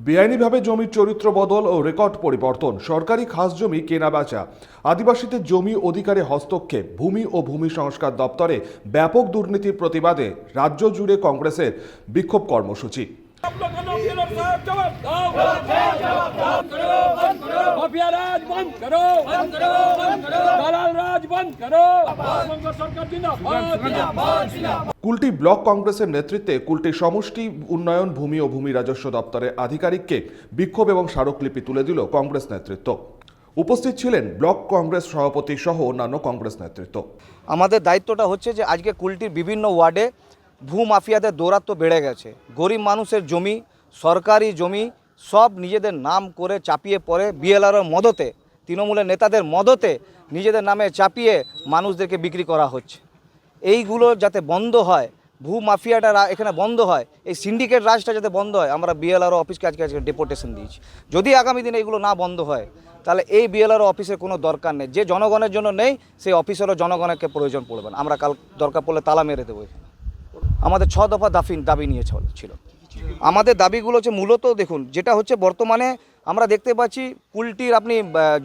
বেআইনিভাবে জমির চরিত্র বদল ও রেকর্ড পরিবর্তন সরকারি খাস জমি কেনাবেচা আদিবাসীদের জমি অধিকারে হস্তক্ষেপ ভূমি ও ভূমি সংস্কার দপ্তরে ব্যাপক দুর্নীতির প্রতিবাদে রাজ্য জুড়ে কংগ্রেসের বিক্ষোভ কর্মসূচি কুলটি ব্লক কংগ্রেসের নেতৃত্বে কুলটি সমষ্টি উন্নয়ন ভূমি ও ভূমি রাজস্ব দপ্তরের আধিকারিককে বিক্ষোভ এবং স্মারকলিপি তুলে দিল কংগ্রেস নেতৃত্ব। উপস্থিত ছিলেন ব্লক কংগ্রেস সভাপতি সহ অন্যান্য কংগ্রেস নেতৃত্ব। আমাদের দায়িত্বটা হচ্ছে যে আজকে কুলটির বিভিন্ন ওয়ার্ডে ভূ মাফিয়াদের দৌরাত্ম বেড়ে গেছে। গরিব মানুষের জমি সরকারি জমি সব নিজেদের নাম করে চাপিয়ে পড়ে বিএলআর মদতে। তৃণমূলের নেতাদের মদতে নিজেদের নামে চাপিয়ে মানুষদেরকে বিক্রি করা হচ্ছে। এইগুলো যাতে বন্ধ হয়, ভূ মাফিয়াটা এখানে বন্ধ হয়, এই সিন্ডিকেট রাজটা যাতে বন্ধ হয়, আমরা বিএলআর অফিসকে আজকে আজকে ডেপুটেশন দিয়েছি। যদি আগামী দিনে এগুলো না বন্ধ হয়, তাহলে এই বিএলআরও অফিসের কোনো দরকার নেই। যে জনগণের জন্য নেই, সেই অফিসেরও জনগণকে প্রয়োজন পড়বে না। আমরা কাল দরকার পড়লে তালা মেরে দেবো আমাদের ছ দফা দাফিন দাবি নিয়ে ছিল। আমাদের দাবিগুলো হচ্ছে মূলত দেখুন, যেটা হচ্ছে বর্তমানে আমরা দেখতে পাচ্ছি কুলটির আপনি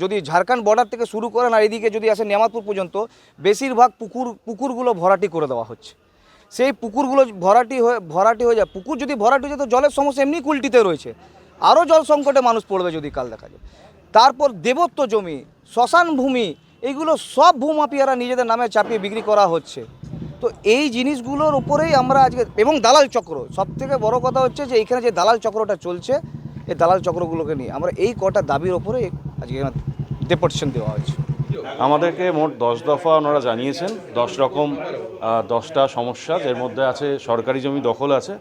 যদি ঝাড়খণ্ড বর্ডার থেকে শুরু করেন আর এদিকে যদি আসেন নেমাতপুর পর্যন্ত, বেশিরভাগ পুকুর, পুকুরগুলো ভরাটি করে দেওয়া হচ্ছে। সেই পুকুরগুলো ভরাটি হয়ে ভরাটি হয়ে যায়। পুকুর যদি ভরাটি হয়ে যায়, তো জলের সমস্যা এমনি কুলটিতে রয়েছে। আরও জল সংকটে মানুষ পড়বে যদি কাল দেখা যায়। তারপর দেবত্ব জমি, শ্মশান ভূমি এইগুলো সব ভূমাফিয়ারা নিজেদের নামে চাপিয়ে বিক্রি করা হচ্ছে। তো এই জিনিসগুলোর ওপরেই আমরা আজকে, এবং দালাল চক্র সব থেকে বড় কথা হচ্ছে যে এইখানে যে দালাল চক্রটা চলছে, এই দালাল চক্রগুলোকে নিয়ে, আমরা এই কটা দাবির ওপরে আজকে ডেপুটেশন দেওয়া হয়েছে। আমাদেরকে মোট দশ দফা ওনারা জানিয়েছেন, দশ রকম দশটা সমস্যা এর মধ্যে আছে সরকারি জমি দখল আছে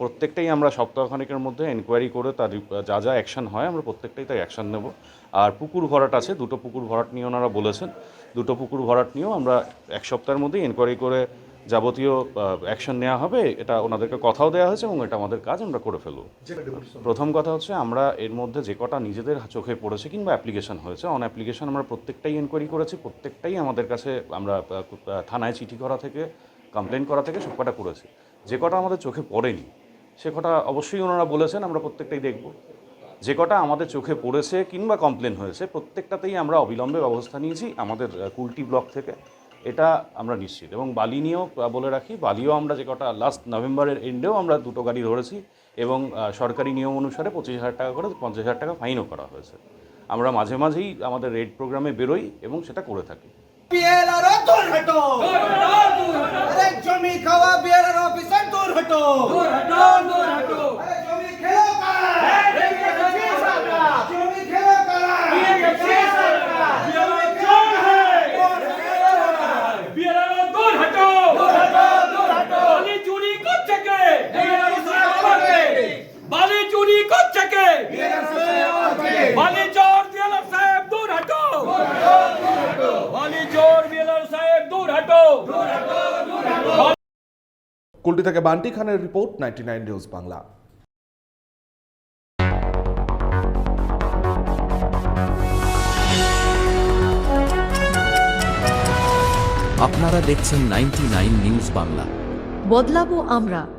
প্রত্যেকটাই আমরা সপ্তাহখানেকের মধ্যে এনকোয়ারি করে তার যা যা অ্যাকশন হয়, আমরা প্রত্যেকটাই তাই অ্যাকশন নেব। আর পুকুর ভরাট আছে, দুটো পুকুর ভরাট নিয়ে ওনারা বলেছেন। দুটো পুকুর ভরাট নিয়েও আমরা এক সপ্তাহের মধ্যেই এনকোয়ারি করে যাবতীয় অ্যাকশন নেওয়া হবে। এটা ওনাদেরকে কথাও দেওয়া হয়েছে এবং এটা আমাদের কাজ, আমরা করে ফেলব। প্রথম কথা হচ্ছে, আমরা এর মধ্যে যে কটা নিজেদের চোখে পড়েছে কিংবা অ্যাপ্লিকেশন হয়েছে অন অ্যাপ্লিকেশন আমরা প্রত্যেকটাই এনকোয়ারি করেছি, প্রত্যেকটাই আমাদের কাছে আমরা থানায় চিঠি করা থেকে কমপ্লেন করা থেকে সব কটা করেছি। যে কটা আমাদের চোখে পড়েনি সে কটা অবশ্যই ওনারা বলেছেন আমরা প্রত্যেকটাই দেখব। যে কটা আমাদের চোখে পড়েছে কিংবা কমপ্লেন হয়েছে প্রত্যেকটাতেই আমরা অবিলম্বে ব্যবস্থা নিয়েছি আমাদের কুলটি ব্লক থেকে। এটা আমরা নিশ্চিত। এবং বালি নিয়েও বলে রাখি বালিও আমরা যে কটা লাস্ট নভেম্বরের এন্ডেও আমরা দুটো গাড়ি ধরেছি এবং সরকারি নিয়ম অনুসারে পঁচিশ হাজার টাকা করে পঞ্চাশ হাজার টাকা ফাইনও করা হয়েছে। আমরা মাঝে মাঝেই আমাদের রেড প্রোগ্রামে বেরোই এবং সেটা করে থাকি বিএলআর দূর হটো আরে জমি খাওয়া বিএলআর অফিসার দূর হটো দূর হটো দূর হটো। জমি খেলো কারা? জমি খেলো কারা? বিয়ারা দূর হটো দূর হটো। দূর হটো। বালি চুরি করছে কে? বালি চুরি করছে কে? বালি চোর বিয়ালার সাহেব দূর হটো। বালি চোর বিয়ালার সাহেব দূর হটো। কুলটি থেকে বান্টি খানের report ninety nine news Bangla. আপনারা দেখছেন নাইনটি নিউজ বাংলা। বদলাবো আমরা।